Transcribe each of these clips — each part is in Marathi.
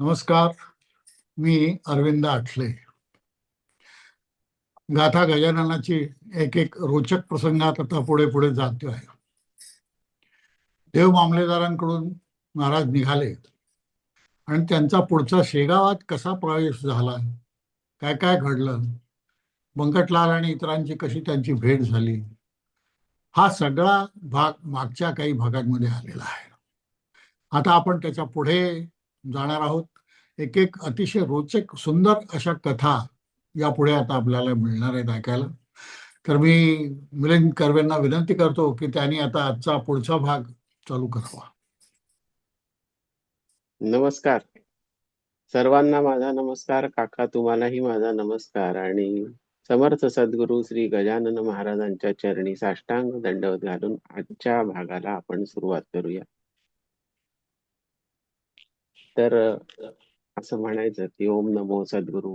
नमस्कार मी अरविंद आठले. गाथा गजाननाची एक एक रोचक प्रसंगात आता पुढे पुढे जातो आहे देव मामलेदारांकडून महाराज निघाले. आणि त्यांचा पुढचा शेगावात कसा प्रवेश झाला? काय काय घडलं? बंकटलाल आणि इतरांची कशी त्यांची भेट झाली? हा सगळा भाग मागच्या काही भागांमध्ये आलेला आहे. आता आपण त्याच्या पुढे जाणार आहोत. एक एक अतिशय रोचक सुंदर अशा कथा यापुढे आता आपल्याला मिळणार आहेत ऐकायला. तर मी मिलिंद कर्वेंना विनंती करतो की त्यांनी आता आजचा पुढचा भाग चालू करावा. नमस्कार. सर्वांना माझा नमस्कार काका तुम्हालाही माझा नमस्कार आणि समर्थ सद्गुरू श्री गजानन महाराजांच्या चरणी साष्टांग दंडवत घालून आजच्या भागाला आपण सुरुवात करूया. तर असं म्हणायचं की ओम नमो सद्गुरु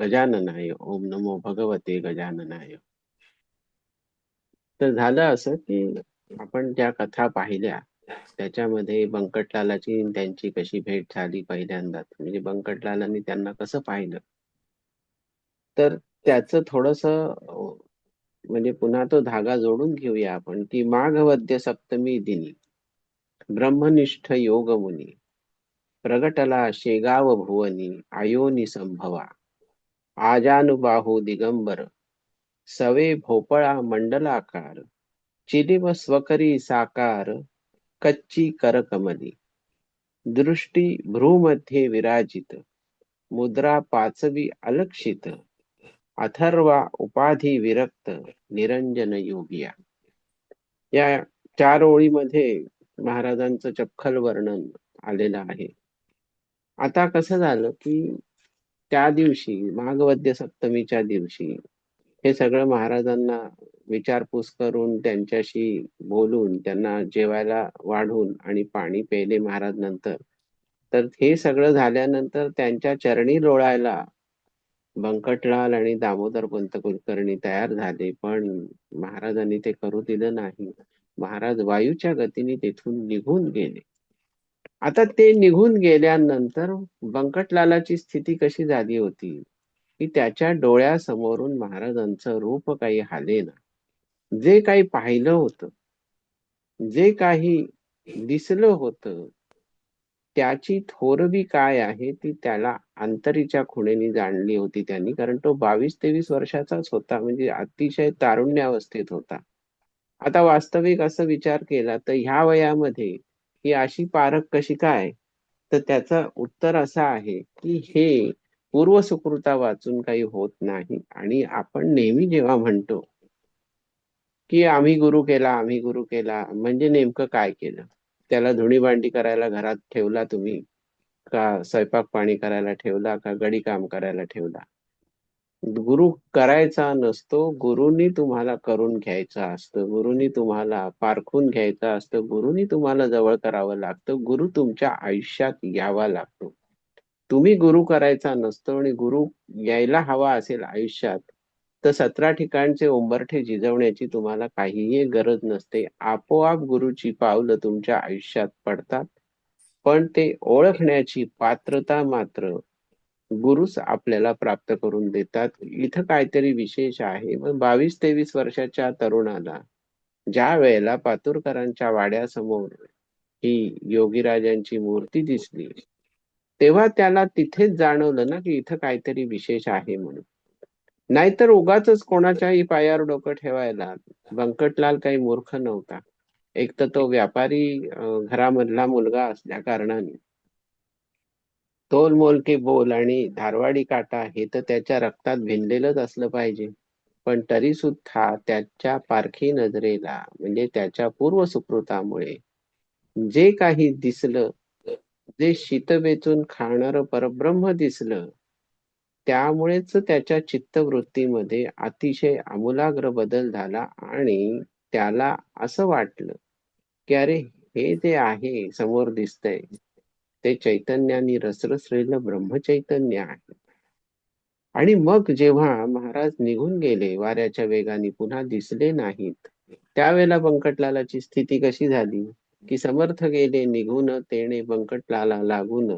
गजाननाय ओम नमो भगवते गजाननाय. तर झालं असं की आपण ज्या कथा पाहिल्या त्याच्यामध्ये बंकटलालाची त्यांची कशी भेट झाली पहिल्यांदाच म्हणजे बंकटलालांनी त्यांना कसं पाहिलं? तर त्याच थोडस म्हणजे पुन्हा तो धागा जोडून घेऊया आपण की माघ वद्य सप्तमी दिनी ब्रह्मनिष्ठ योग मुनी प्रगटला शेगाव भुवनी आयोनी संभवा। आजानुबाहू दिगंबर सवे भोपळा मंडलाकार चिलिम स्वकरी साकार कच्ची करकमली। दृष्टी भ्रूमध्ये विराजित मुद्रा पाचवी अलक्षित अथर्वा उपाधी विरक्त निरंजन योगिया। या चार ओळीमध्ये महाराजांचं चपखल वर्णन आलेलं आहे. आता कसं झालं की त्या दिवशी माघवद्य सप्तमीच्या दिवशी हे सगळं महाराजांना विचारपूस करून त्यांच्याशी बोलून त्यांना जेवायला वाढून आणि पाणी प्यायले महाराज नंतर. तर हे सगळं झाल्यानंतर त्यांच्या चरणी लोळायला बंकटलाल आणि दामोदर पंत कुलकर्णी तयार झाले पण महाराजांनी ते करू दिलं नाही. महाराज वायूच्या गतीने तेथून निघून गेले. आता ते निघून गेल्यानंतर बंकटलालाची स्थिती कशी झाली होती? की त्याच्या डोळ्यासमोरून महाराजांचं रूप काही हालेना जे काही पाहिलं होतं जे काही दिसलं होतं त्याची थोरवी काय आहे ती त्याला अंतरीच्या खुणेने जाणली होती त्यांनी. कारण तो बावीस तेवीस वर्षाचाच होता म्हणजे अतिशय तारुण्यावस्थेत होता. आता वास्तविक असं विचार केला तर ह्या वयामध्ये ही अशी पारख कशी काय? तर त्याचं उत्तर असं आहे की हे पूर्व सुकृता वाचून काही होत नाही. आणि आपण नेहमी जेव्हा म्हणतो की आम्ही गुरु केला आम्ही गुरु केला म्हणजे नेमकं काय केलं? त्याला धुणी भांडी करायला घरात ठेवला तुम्ही? का स्वयंपाक पाणी करायला ठेवला? का गडी काम करायला ठेवला? गुरु करायचा नसतो गुरुनी तुम्हाला करून घ्यायचा असतं गुरुनी तुम्हाला पारखून घ्यायचा असतं गुरुनी तुम्हाला जवळ करावं लागतं गुरु तुमच्या आयुष्यात यावा लागतो. तुम्ही गुरु करायचा नसतो आणि गुरु यायला हवा असेल आयुष्यात तर सतरा ठिकाणचे उंबरठे झिजवण्याची तुम्हाला काहीही गरज नसते. आपोआप गुरुची पावलं तुमच्या आयुष्यात पडतात पण ते ओळखण्याची पात्रता मात्र गुरुच आपल्याला प्राप्त करून देतात. इथं काहीतरी विशेष आहे. मग बावीस तेवीस वर्षाच्या तरुणाला ज्या वेळेला पातुरकरांच्या वाड्यासमोर ही योगीराजांची मूर्ती दिसली तेव्हा त्याला तिथेच जाणवलं ना की इथं काहीतरी विशेष आहे म्हणून. नाहीतर उगाच कोणाच्याही पायावर डोकं ठेवायला बंकटलाल काही मूर्ख नव्हता. एक तर तो व्यापारी घरामधला मुलगा असल्या कारणाने तोल मोल के बोल आणि धारवाडी काटा हे तर त्याच्या रक्तात भिनलेलंच असलं पाहिजे. पण तरी सुद्धा त्याच्या पारखी नजरेला म्हणजे त्याच्या पूर्व सुकृतामुळे जे काही दिसलं जे शीत वेचून खाणार परब्रह्म दिसलं त्यामुळेच त्याच्या चित्तवृत्तीमध्ये अतिशय आमूलाग्र बदल झाला आणि त्याला असं वाटलं की अरे हे जे आहे समोर दिसतंय ते चैतन्याने रसरसलेलं ब्रह्मचैतन्य आहे. आणि मग जेव्हा महाराज निघून गेले वाऱ्याच्या वेगाने पुन्हा दिसले नाहीत त्यावेळेला बंकटलालाची स्थिती कशी झाली? की समर्थ गेले निघून तेणे बंकटलाला लागून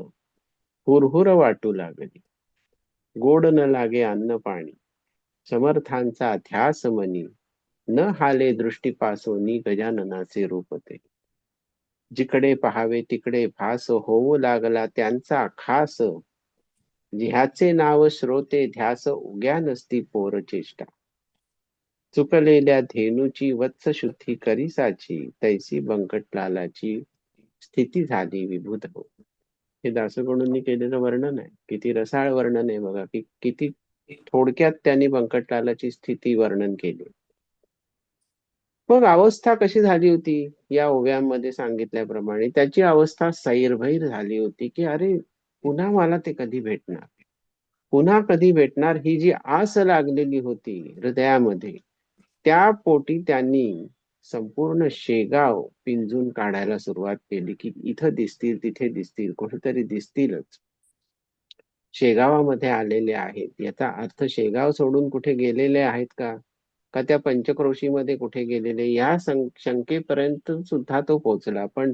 हुरहुर वाटू लागली. गोड न लागे अन्न पाणी समर्थांचा ध्यास मनी न हाले दृष्टीपासोनी गजाननाचे रूप ते. जिकडे पहावे तिकडे भास होऊ लागला त्यांचा खास. ह्याचे नाव श्रोते ध्यास उग्या नसती पोर चेष्टा. चुकलेल्या धेनूची वत्स शुद्धी करिसाची तैसी बंकटलालाची स्थिती झाली विभूत हो. हे दासगणूंनी केलेलं वर्णन आहे. किती रसाळ वर्णन आहे बघा. की किती थोडक्यात त्यांनी बंकटलालाची स्थिती वर्णन केली. मग अवस्था कशी झाली होती? या ओव्यांमध्ये सांगितल्याप्रमाणे त्याची अवस्था सैरभैर झाली होती की अरे पुन्हा मला ते कधी भेटणार? पुन्हा कधी भेटणार ही जी आस लागलेली होती हृदयामध्ये त्या पोटी त्यांनी संपूर्ण शेगाव पिंजून काढायला सुरुवात केली की इथं दिसतील तिथे दिसतील कुठेतरी दिसतीलच. शेगावामध्ये आलेले आहेत. याचा अर्थ शेगाव सोडून कुठे गेलेले आहेत का? का त्या पंचक्रोशीमध्ये कुठे गेलेले? या शंकेपर्यंत सुद्धा तो पोहोचला पण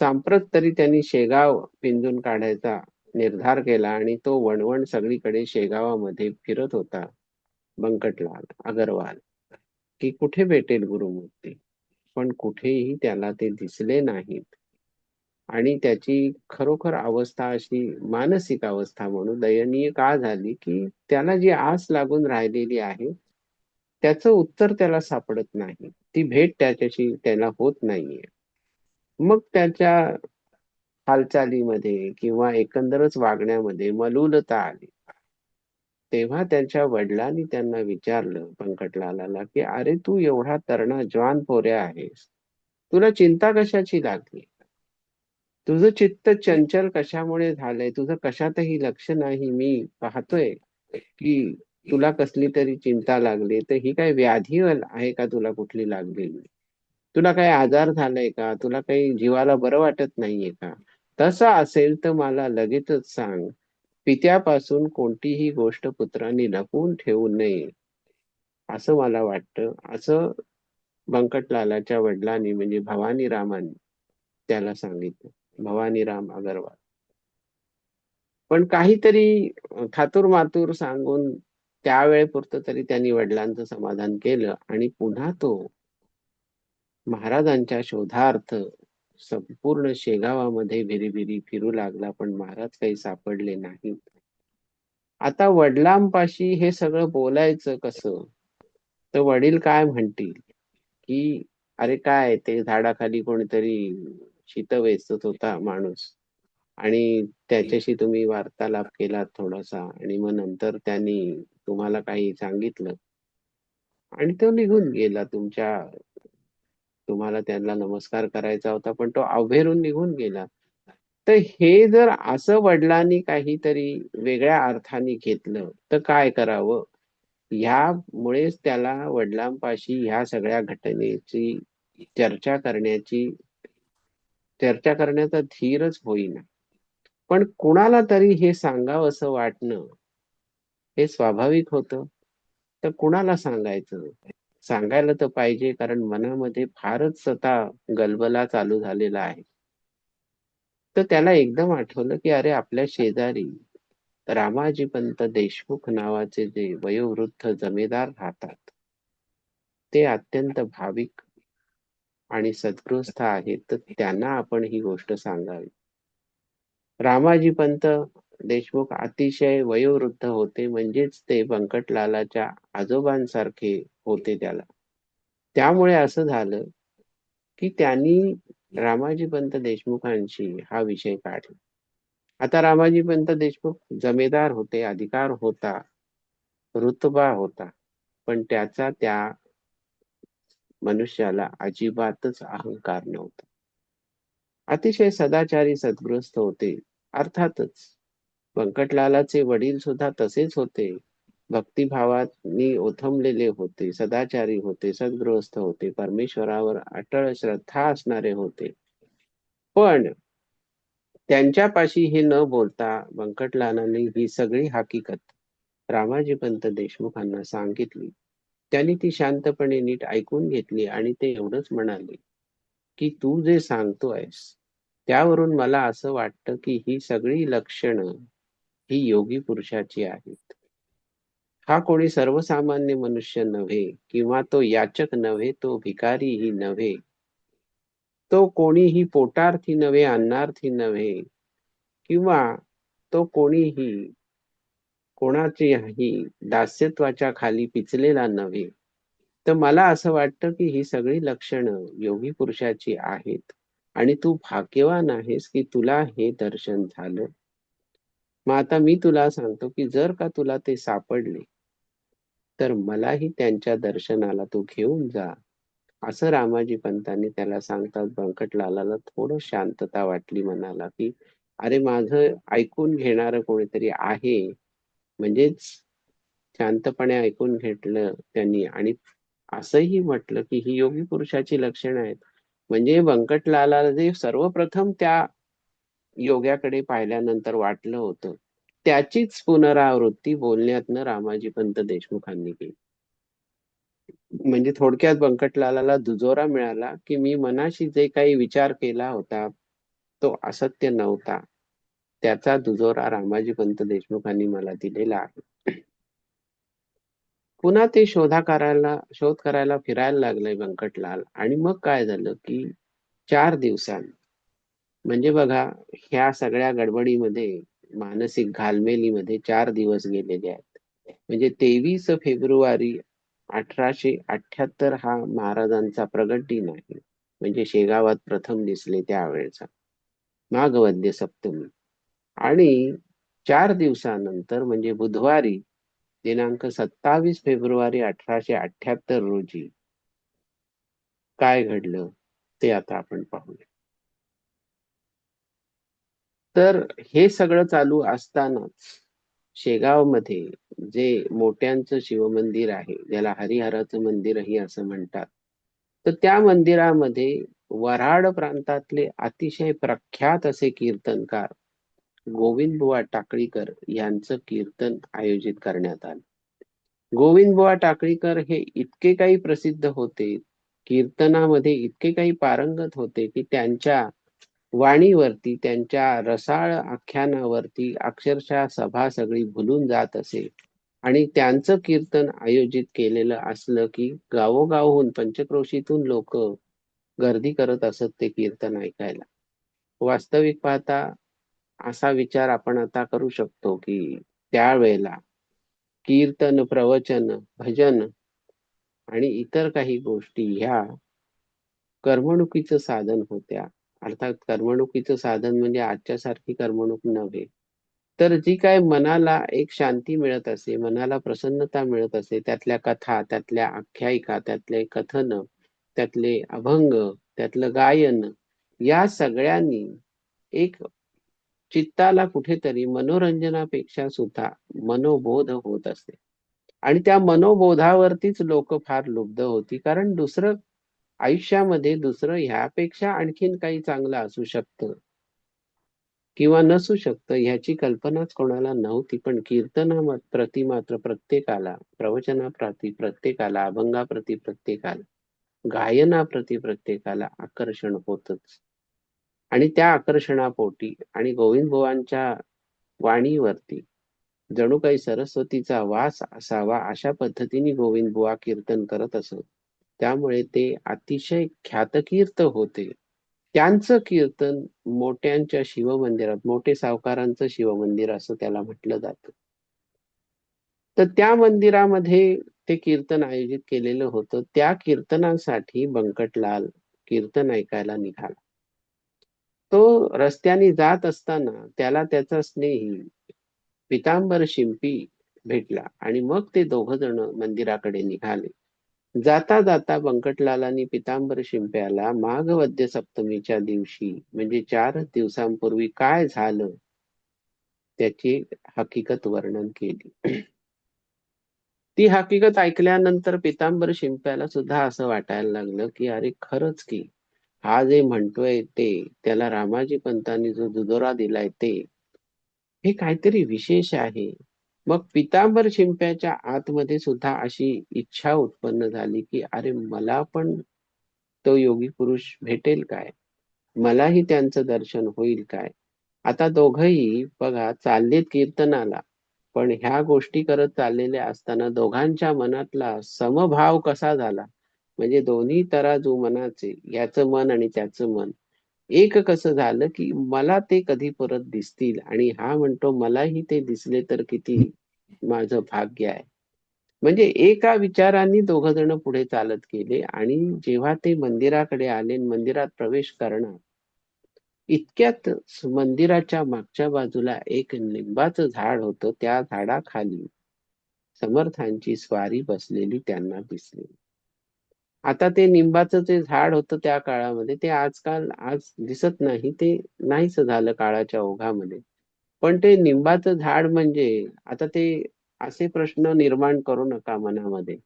सांप्रत तरी त्यांनी शेगाव पिंजून काढायचा निर्धार केला आणि तो वणवण सगळीकडे शेगावामध्ये फिरत होता. बंकटलाल अगरवाल की कुठे भेटेल गुरुमूर्ती? पण कुठेही त्याला ते दिसले नाहीत. आणि त्याची खरोखर अवस्था अशी मानसिक अवस्था म्हणून दयनीय का झाली की त्याला जी आस लागून राहिलेली आहे त्याचं उत्तर त्याला सापडत नाही. ती भेट त्याच्याशी त्याला होत नाहीये. मग त्याच्या हालचालीमध्ये किंवा एकंदरच वागण्यामध्ये मलूलता आली. तेव्हा त्यांच्या वडिलांनी त्यांना विचारलं पंकटलालाला की अरे तू एवढा तरणा जवान पोऱ्या आहेस. तुला चिंता कशाची लागली? तुझं चित्त चंचल कशामुळे झालंय? तुझं कशातही लक्ष नाही. मी पाहतोय की तुला कसली तरी चिंता लागली तर ही काय व्याधी आहे का तुला कुठली लागलेली तुला काही आजार झालाय का? तुला काही जीवाला बरं वाटत नाहीये का? तसं असेल तर मला लगेचच सांग. पित्यापासून कोणतीही गोष्ट पुत्रांनी लपवून ठेवू नये असं मला वाटतं. असं बंकटलालाच्या वडिलांनी म्हणजे भवानी रामांनी त्याला सांगितलं. भवानी राम अगरवाल. पण काहीतरी थातूर मातूर सांगून त्यावेळेपुरतं तरी त्यांनी वडिलांचं समाधान केलं आणि पुन्हा तो महाराजांच्या शोधार्थ संपूर्ण शेगावामध्ये भिरीभिरी फिरू लागला पण महाराज काही सापडले नाहीत. आता वडिलांपाशी हे सगळं बोलायचं कसं? तर वडील काय म्हणतील? की अरे काय ते झाडाखाली कोणीतरी शीत वेचत होता माणूस आणि त्याच्याशी तुम्ही वार्तालाप केला थोडासा आणि मग नंतर त्यांनी तुम्हाला काही सांगितलं. आणि तो निघून गेला तुमच्या तुम्हाला त्यांना नमस्कार करायचा होता पण तो अवहेरून निघून गेला. तर हे जर असं वडिलांनी काहीतरी वेगळ्या अर्थाने घेतलं तर काय करावं? ह्यामुळेच त्याला वडिलांपाशी ह्या सगळ्या घटनेची चर्चा करण्याची चर्चा करण्याचा धीरच होईना. पण कुणाला तरी हे सांगावं असं वाटणं हे स्वाभाविक होतं. तर कुणाला सांगायचं? सांगायला तर पाहिजे कारण मनामध्ये फारच स्वतः गलबला चालू झालेला आहे. तर त्याला एकदम आठवलं की अरे आपल्या शेजारी रामाजी पंत देशमुख नावाचे जे वयोवृद्ध जमेदार राहतात. ते अत्यंत भाविक आणि सद्गृस्थ आहेत. तर त्यांना आपण ही गोष्ट सांगावी. रामाजी पंत देशमुख अतिशय वयोवृद्ध होते म्हणजेच ते बंकटलालाच्या आजोबांसारखे होते त्याला. त्यामुळे असं झालं की त्यांनी रामाजी पंत देशमुखांशी हा विषय काढला. आता रामाजी पंत देशमुख जमेदार होते अधिकार होता रुतबा होता पण त्याचा त्या मनुष्याला अजिबातच अहंकार नव्हता. अतिशय सदाचारी सद्गृस्त होते अर्थातच व्यंकटलालाचे वडील सुद्धा तसेच होते. भक्तिभावानी ओथंबलेले होते सदाचारी होते सद्गृहस्थ होते परमेश्वरावर अटळ श्रद्धा असणारे होते. पण त्यांच्यापाशी हे न बोलता व्यंकटलालाने ही सगळी हकीकत रामाजी पंत देशमुखांना सांगितली. त्यांनी ती शांतपणे नीट ऐकून घेतली आणि ते एवढंच म्हणाले की तू जे सांगतो आहेस त्यावरून मला असं वाटतं की ही सगळी लक्षणं ही योगी पुरुषाची आहेत. हा कोणी सर्वसामान्य मनुष्य नव्हे किंवा तो याचक नव्हे तो भिकारीही नव्हे. तो कोणीही पोटार्थी नव्हे अन्नार्थी नव्हे किंवा तो कोणीही कोणाच्याही दास्यत्वाच्या खाली पिचलेला नव्हे. तर मला असं वाटतं की ही सगळी लक्षणं योगी पुरुषाची आहेत आणि तू भाग्यवान आहेस की तुला हे दर्शन झालं. मग आता मी तुला सांगतो की जर का तुला ते सापडले तर मलाही त्यांच्या दर्शनाला तू घेऊन जा. असं रामाजी पंतांनी त्याला सांगतात. बंकटलालाला थोडं शांतता वाटली मनाला की अरे माझं ऐकून घेणार कोणीतरी आहे. म्हणजेच शांतपणे ऐकून घेतलं त्यांनी आणि असंही म्हटलं की ही योगी पुरुषाची लक्षणं आहेत. म्हणजे बंकटलाला जे सर्वप्रथम त्या योग्याकडे पाहिल्यानंतर वाटलं होतं. त्याचीच पुनरावृत्ती बोलण्यातनं रामाजी पंत देशमुखांनी केली. म्हणजे थोडक्यात बंकटलाला दुजोरा मिळाला की मी मनाशी जे काही विचार केला होता तो असत्य नव्हता. त्याचा दुजोरा रामाजी पंत देशमुखांनी मला दिलेला आहे. पुन्हा ते शोधा करायला शोध करायला फिरायला लागलंय व्यंकटलाल आणि मग काय झालं की चार दिवसांनी म्हणजे बघा ह्या सगळ्या गडबडीमध्ये मानसिक घालमेलीमध्ये चार दिवस गेलेले आहेत. म्हणजे तेवीस फेब्रुवारी अठराशे अठ्याहत्तर हा महाराजांचा प्रगट दिन आहे. म्हणजे शेगावात प्रथम दिसले त्यावेळेचा. माघवद्य सप्तमी. आणि चार दिवसानंतर म्हणजे बुधवारी दिनांक सत्तावीस फेब्रुवारी अठराशे अठ्याहत्तर रोजी काय घडलं ते आता आपण पाहूया. तर हे सगळं चालू असतानाच शेगावमध्ये जे मोठ्यांचं शिवमंदिर आहे ज्याला हरिहराचं मंदिरही असं म्हणतात तर त्या मंदिरामध्ये वराड प्रांतातले अतिशय प्रख्यात असे कीर्तनकार गोविंदबुवा टाकळीकर यांचं कीर्तन आयोजित करण्यात आलं. गोविंदबुवा टाकळीकर हे इतके काही प्रसिद्ध होते कीर्तनामध्ये इतके काही पारंगत होते की त्यांच्या वाणीवरती त्यांच्या रसाळ आख्यानावरती अक्षरशः सभा सगळी भुलून जात असे. आणि त्यांचं कीर्तन आयोजित केलेलं असलं की गावोगावहून पंचक्रोशीतून लोक गर्दी करत असत ते कीर्तन ऐकायला. वास्तविक पाहता असा विचार आपण आता करू शकतो की त्यावेळेला कीर्तन प्रवचन भजन आणि इतर काही गोष्टी ह्या करमणुकीचं साधन होत्या. अर्थात करमणुकीचं साधन म्हणजे आजच्या सारखी करमणूक नव्हे. तर जी काय मनाला एक शांती मिळत असे मनाला प्रसन्नता मिळत असे त्यातल्या कथा त्यातल्या आख्यायिका त्यातले कथन त्यातले अभंग त्यातलं गायन या सगळ्यांनी एक चित्ताला कुठेतरी मनोरंजनापेक्षा सुद्धा मनोबोध होत असते आणि त्या मनोबोधावरतीच लोक फार लुब्ध होती. कारण दुसरं आयुष्यामध्ये दुसरं ह्यापेक्षा आणखीन काही चांगलं असू शकतं. किंवा नसू शकतं ह्याची कल्पनाच कोणाला नव्हती. पण कीर्तना प्रति मात्र प्रत्येकाला प्रवचनाप्रती प्रत्येकाला अभंगाप्रती प्रत्येकाला गायनाप्रती प्रत्येकाला आकर्षण होतच. आणि त्या आकर्षणापोटी आणि गोविंद भोवांच्या वाणीवरती जणू काही सरस्वतीचा वास असावा अशा पद्धतीने गोविंद बुवा कीर्तन करत असत. त्यामुळे ते अतिशय ख्यातकीर्त होते. त्यांचं कीर्तन मोठ्यांच्या शिवमंदिरात मोठे सावकारांचं शिवमंदिर असं त्याला म्हटलं जात. तर त्या मंदिरामध्ये ते कीर्तन आयोजित केलेलं होतं. त्या कीर्तनासाठी बंकटलाल कीर्तन ऐकायला निघाला. तो रस्त्याने जात असताना त्याला त्याचा स्नेही पितांबर शिंपी भेटला आणि मग ते दोघ जण मंदिराकडे निघाले. जाता जाता बंकटलालांनी पितांबर शिंप्याला माघवद्य सप्तमीच्या दिवशी म्हणजे चार दिवसांपूर्वी काय झालं? त्याची हकीकत वर्णन केली. ती हकीकत ऐकल्यानंतर पितांबर शिंप्याला सुद्धा असं वाटायला लागलं की अरे खरंच की हा जे म्हणतोय ते त्याला रामाजी पंतांनी जो दुजोरा दिलाय ते हे काहीतरी विशेष आहे. मग पितांबर शिंप्याच्या आतमध्ये सुद्धा अशी इच्छा उत्पन्न झाली की अरे मला पण तो योगी पुरुष भेटेल काय? मलाही त्यांचं दर्शन होईल काय? आता दोघही बघा चाललेत कीर्तनाला पण ह्या गोष्टी करत चाललेले असताना दोघांच्या मनातला समभाव कसा झाला? म्हणजे दोन्ही तराजू मनाचे याचं मन आणि त्याचं मन. एक कसं झालं की मला ते कधी परत दिसतील आणि हा म्हणतो मलाही ते दिसले तर किती माझं भाग्य आहे. म्हणजे एका विचारांनी दोघ जण पुढे चालत गेले आणि जेव्हा ते मंदिराकडे आले मंदिरात प्रवेश करणार इतक्यात मंदिराच्या मागच्या बाजूला एक लिंबाचं झाड होतं. त्या झाडाखाली समर्थांची स्वारी बसलेली त्यांना दिसली. आता ते निंबाचं जे झाड होतं त्या काळामध्ये ते आजकाल आज दिसत नाही ते नाहीच झालं काळाच्या ओघामध्ये. पण ते निंबाचं झाड म्हणजे आता ते असे प्रश्न निर्माण करू नका मनामध्ये.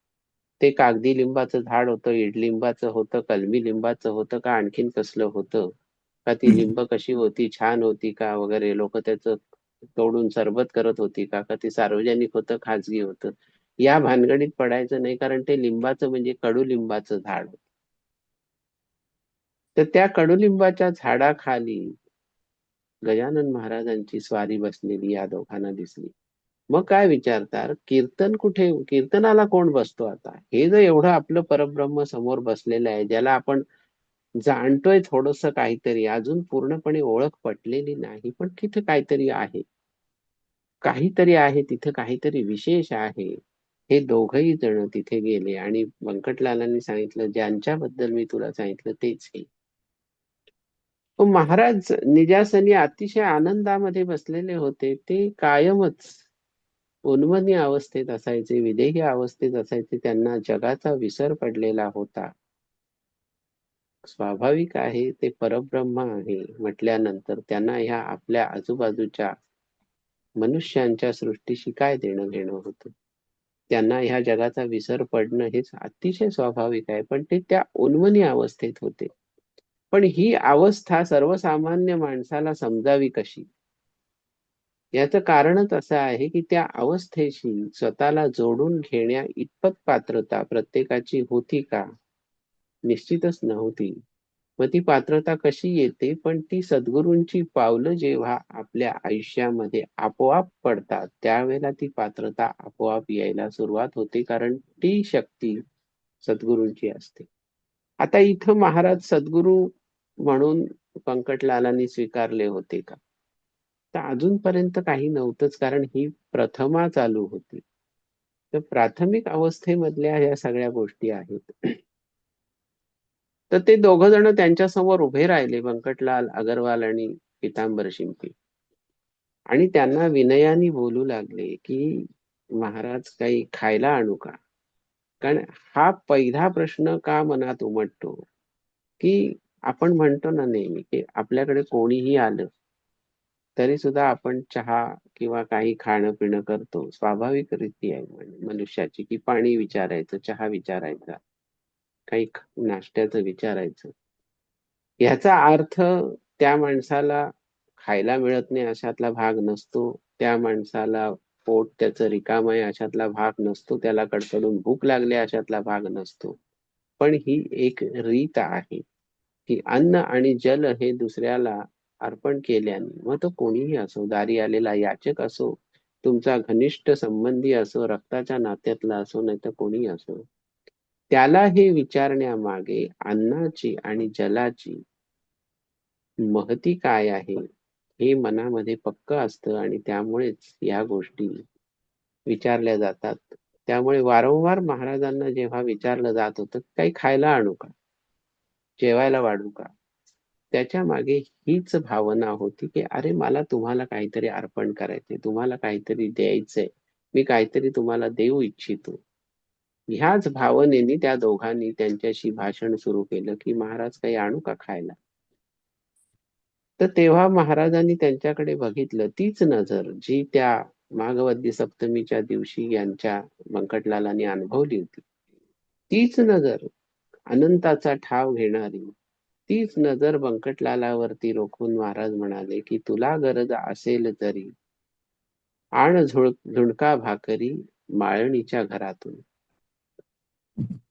ते कागदी लिंबाचं झाड होतं इडलिंबाचं होतं कलमी लिंबाचं होतं का आणखीन कसलं होतं? का ती लिंब कशी होती छान होती का वगैरे? लोक त्याचं तोडून सरबत करत होती का? का ते सार्वजनिक होतं खाजगी होतं? या भानगडीत पडायचं नाही कारण ते लिंबाचं म्हणजे कडुलिंबाचं झाड तर त्या कडुलिंबाच्या झाडाखाली गजानन महाराजांची स्वारी बसलेली या दोघांना दिसली. मग काय विचारतात कीर्तन कुठे कीर्तनाला कोण बसतो आता? हे जर एवढं आपलं परब्रह्म समोर बसलेलं आहे ज्याला आपण जाणतोय थोडस काहीतरी अजून पूर्णपणे ओळख पटलेली नाही पण तिथं काहीतरी आहे. काहीतरी आहे तिथं काहीतरी विशेष आहे. हे दोघही जण तिथे गेले आणि व्यंकटलालांनी सांगितलं ज्यांच्याबद्दल मी तुला सांगितलं तेच हे. महाराज निजासनी अतिशय आनंदामध्ये बसलेले होते. ते कायमच उन्मनी अवस्थेत असायचे विदेही अवस्थेत असायचे. त्यांना जगाचा विसर पडलेला होता. स्वाभाविक आहे ते परब्रह्म आहे म्हटल्यानंतर त्यांना ह्या आपल्या आजूबाजूच्या मनुष्यांच्या सृष्टीशी काय देणं घेणं होतं? त्यांना ह्या जगाचा विसर पडणं हेच अतिशय स्वाभाविक आहे. पण ते त्या उन्मनी अवस्थेत होते. पण ही अवस्था सर्वसामान्य माणसाला समजावी कशी? याचं कारणच असं आहे की त्या अवस्थेशी स्वतःला जोडून घेण्या इतपत पात्रता प्रत्येकाची होती का? निश्चितच नव्हती. मग ती पात्रता कशी येते? पण ती सद्गुरूंची पावलं जेव्हा आपल्या आयुष्यामध्ये आपोआप पडतात त्यावेळेला ती पात्रता आपोआप यायला सुरुवात होते कारण ती शक्ती सद्गुरूंची असते. आता इथं महाराज सद्गुरू म्हणून पंकटलालांनी स्वीकारले होते का? तर अजूनपर्यंत काही नव्हतंच कारण ही प्रथमा चालू होती. तर प्राथमिक अवस्थेमधल्या ह्या सगळ्या गोष्टी आहेत. तर ते दोघ जण त्यांच्यासमोर उभे राहिले व्यंकटलाल अगरवाल आणि पितांबर शिंपी. आणि त्यांना विनयाने बोलू लागले की महाराज काही खायला आणू का? कारण हा पहिला प्रश्न का मनात उमटतो? की आपण म्हणतो ना नेहमी की आपल्याकडे कोणीही आलं तरी सुद्धा आपण चहा किंवा काही खाणं पिणं करतो. स्वाभाविक रीती आहे मनुष्याची की पाणी विचारायचं चहा विचारायचा. काही नाश्त्याचं विचारायचं. याचा अर्थ त्या माणसाला खायला मिळत नाही अशातला भाग नसतो. त्या माणसाला पोट त्याचं रिकाम आहे अशातला भाग नसतो. त्याला कडकडून भूक लागली अशातला भाग नसतो. पण ही एक रीत आहे की अन्न आणि जल हे दुसऱ्याला अर्पण केल्याने मग तो कोणीही असो दारी आलेला याचक असो तुमचा घनिष्ठ संबंधी असो रक्ताच्या नात्यातला असो नाही तर कोणी असो त्याला हे विचारण्यामागे अन्नाची आणि जलाची महती काय आहे हे मनामध्ये पक्क असतं आणि त्यामुळेच या गोष्टी विचारल्या जातात. त्यामुळे वारंवार महाराजांना जेव्हा विचारलं जात होतं काही खायला आणू का? जेवायला वाढू का? त्याच्यामागे हीच भावना होती की अरे मला तुम्हाला काहीतरी अर्पण करायचंय तुम्हाला काहीतरी द्यायचंय. मी काहीतरी तुम्हाला देऊ इच्छितो. ह्याच भावनेने त्या दोघांनी त्यांच्याशी भाषण सुरू केलं की महाराज काही आणू का खायला? तर तेव्हा महाराजांनी त्यांच्याकडे बघितलं तीच नजर जी त्या माघवद्य सप्तमीच्या दिवशी यांच्या व्यंकटलालांनी अनुभवली होती. तीच नजर अनंताचा ठाव घेणारी तीच नजर बंकटलालावरती रोखून महाराज म्हणाले की तुला गरज असेल तरी आण झुळ झुणका भाकरी माळणीच्या घरातून.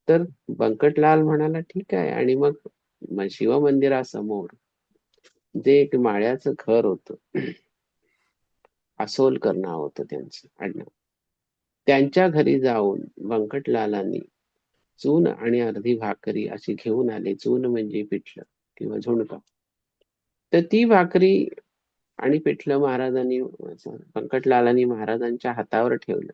तर बंकटलाल म्हणाला ठीक आहे. आणि मग शिव शिवमंदिरासमोर जे एक माळ्याचं घर होतं असोलकर नाव होतं त्यांचं आडनाव त्यांच्या घरी जाऊन बंकटलालांनी चून आणि अर्धी भाकरी अशी घेऊन आले. चून म्हणजे पिठलं किंवा झुणका. तर ती भाकरी आणि पिठलं महाराजांनी बंकटलालांनी महाराजांच्या हातावर ठेवलं.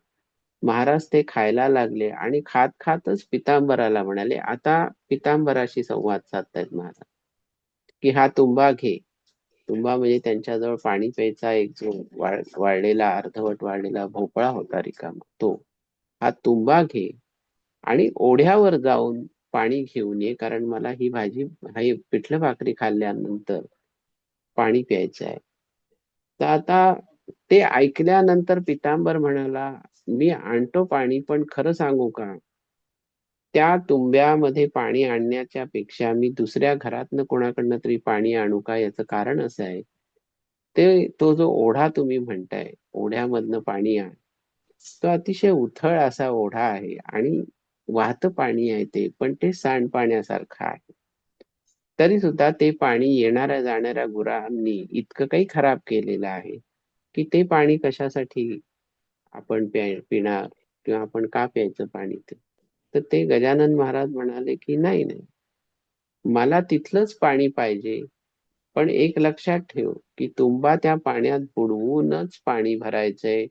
महाराज ते खायला लागले आणि खात खातच पितांबराला म्हणाले आता पितांबराशी संवाद साधतायत महाराज. की हा तुंबा घे. तुंबा म्हणजे त्यांच्याजवळ पाणी प्यायचा एक जो वाळलेला अर्धवट वाळलेला भोपळा होता रिकामा. तो हा तुंबा घे आणि ओढ्यावर जाऊन पाणी घेऊन ये कारण मला ही भाजी ही पिठलं भाकरी खाल्ल्यानंतर पाणी प्यायचं आहे तर आता ते ऐकल्यानंतर पितांबर म्हणाला मी आणतो पाणी पण खरं सांगू का? त्या तुंब्यामध्ये पाणी आणण्याच्या पेक्षा मी दुसऱ्या घरातनं कोणाकडनं तरी पाणी आणू का? याचं कारण असं आहे. ते तो जो ओढा तुम्ही म्हणताय ओढ्यामधनं पाणी आण. तो अतिशय उथळ असा ओढा आहे आणि वाहत पाणी आहे ते पण ते सांडपाण्यासारखं आहे. तरी सुद्धा ते पाणी येणाऱ्या जाणाऱ्या गुरांनी इतकं काही खराब केलेलं आहे की ते पाणी कशासाठी आपण प्या पिणार किंवा आपण का प्यायचं पाणी ते तर ते गजानन महाराज म्हणाले की नाही नाही. मला तिथलंच पाणी पाहिजे. पण एक लक्षात ठेव की तुंबा त्या पाण्यात बुडवूनच पाणी भरायचंय.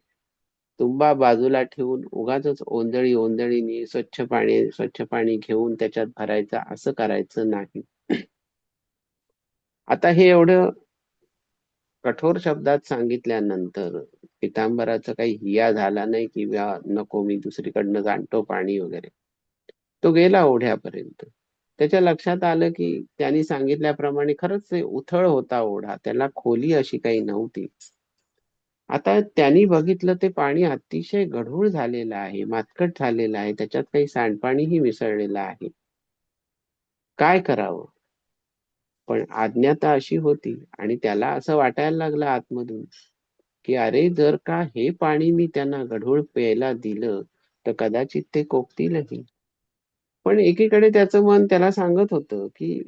तुंबा बाजूला ठेवून उगाच ओंदळी ओंदळीने स्वच्छ पाणी स्वच्छ पाणी घेऊन त्याच्यात भरायचं असं करायचं नाही. आता हे एवढं कठोर शब्दात सांगितल्यानंतर पितांबराचा काही हिया झाला नाही किंवा नको मी दुसरीकडनं जाणतो पाणी वगैरे. तो गेला ओढ्यापर्यंत. त्याच्या लक्षात आलं की त्यांनी सांगितल्याप्रमाणे खरंच उथळ होता ओढा. त्याला खोली अशी काही नव्हती. आता त्यांनी बघितलं ते पाणी अतिशय गढूळ झालेलं आहे मातकट झालेलं आहे. त्याच्यात काही सांडपाणीही मिसळलेलं आहे. काय करावं? पण आज्ञाता अशी होती आणि त्याला असं वाटायला लागलं आतमधून की अरे जर का हे पाणी मी त्यांना गढूळ प्यायला दिलं तर कदाचित ते कोकतीलही. पण एकीकडे त्याचं मन त्याला सांगत होतं की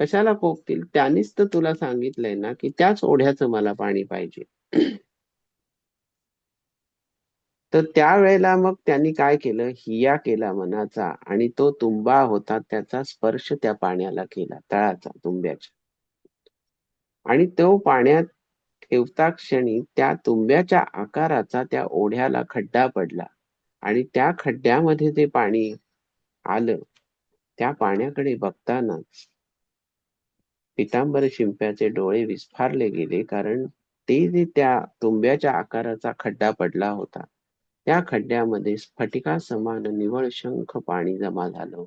कशाला कोकतील? त्यानेच तर तुला सांगितलंय ना की त्याच ओढ्याचं मला पाणी पाहिजे. तर त्यावेळेला मग त्यांनी काय केलं? हिया केला मनाचा आणि तो तुंबा होता त्याचा स्पर्श त्या पाण्याला केला तळाचा तुंब्याच्या. आणि तो पाण्यात ठेवता क्षणी त्या तुंब्याच्या आकाराचा त्या ओढ्याला खड्डा पडला आणि त्या खड्ड्यामध्ये ते पाणी आलं त्या पाण्याकडे बघतानाच पितांबर शिंप्याचे डोळे विस्फारले गेले कारण ते जे त्या तुंब्याच्या आकाराचा खड्डा पडला होता त्या खड्ड्यामध्ये स्फटिका समान निवळ शंख पाणी जमा झालं.